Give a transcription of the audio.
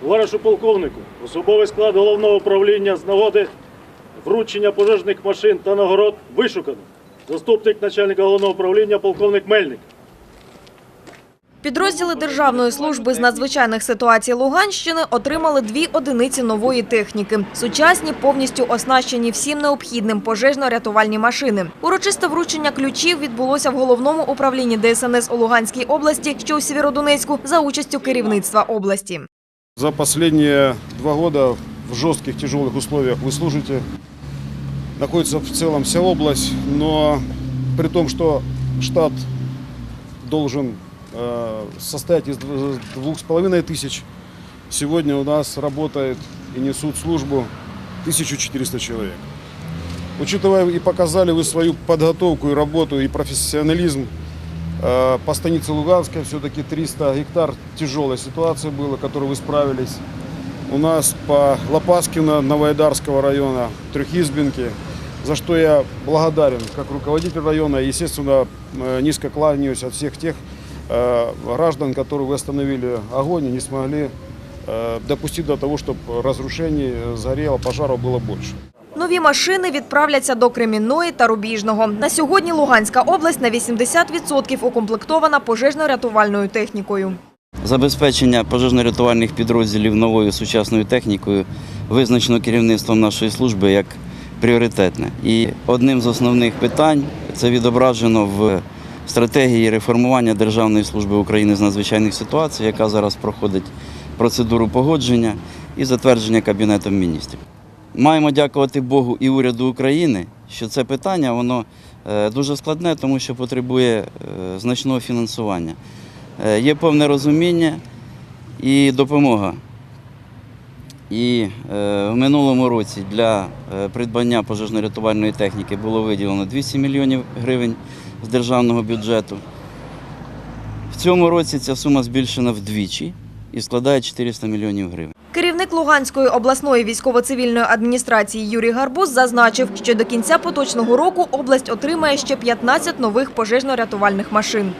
Товаришу полковнику, особовий склад головного управління з нагоди вручення пожежних машин та нагород вишукано. Заступник начальника головного управління полковник Мельник. Підрозділи Державної служби з надзвичайних ситуацій Луганщини отримали дві одиниці нової техніки. Сучасні, повністю оснащені всім необхідним пожежно-рятувальні машини. Урочисте вручення ключів відбулося в головному управлінні ДСНС у Луганській області, що у Сєвєродонецьку, за участю керівництва області. За последние два года в жестких, тяжелых условиях вы служите. Находится в целом вся область, но при том, что штат должен э, состоять из дв- двух с половиной тысяч, сегодня у нас работает и несут службу 1400 человек. Учитывая и показали вы свою подготовку и работу, и профессионализм, По станице Луганской все-таки 300 гектар тяжелой ситуации было, которой вы справились. У нас по Лопаскино Новоайдарского района, Трехизбинки, за что я благодарен как руководитель района. Естественно, э, низко кланяюсь от всех тех э, граждан, которые вы остановили огонь и не смогли э, допустить до того, чтобы разрушений, э, сгорело, пожаров было больше. Нові машини відправляться до Кремінної та Рубіжного. На сьогодні Луганська область на 80% укомплектована пожежно-рятувальною технікою. Забезпечення пожежно-рятувальних підрозділів новою сучасною технікою визначено керівництвом нашої служби як пріоритетне. І одним з основних питань це відображено в стратегії реформування Державної служби України з надзвичайних ситуацій, яка зараз проходить процедуру погодження і затвердження Кабінетом міністрів. Маємо дякувати Богу і уряду України, що це питання воно е, дуже складне, тому що потребує е, значного фінансування. Е, Є повне розуміння і допомога. І в минулому році для придбання пожежно-рятувальної техніки було виділено 200 мільйонів гривень з державного бюджету. В цьому році ця сума збільшена вдвічі і складає 400 мільйонів гривень. Керівник Луганської обласної військово-цивільної адміністрації Юрій Гарбуз зазначив, що до кінця поточного року область отримає ще 15 нових пожежно-рятувальних машин.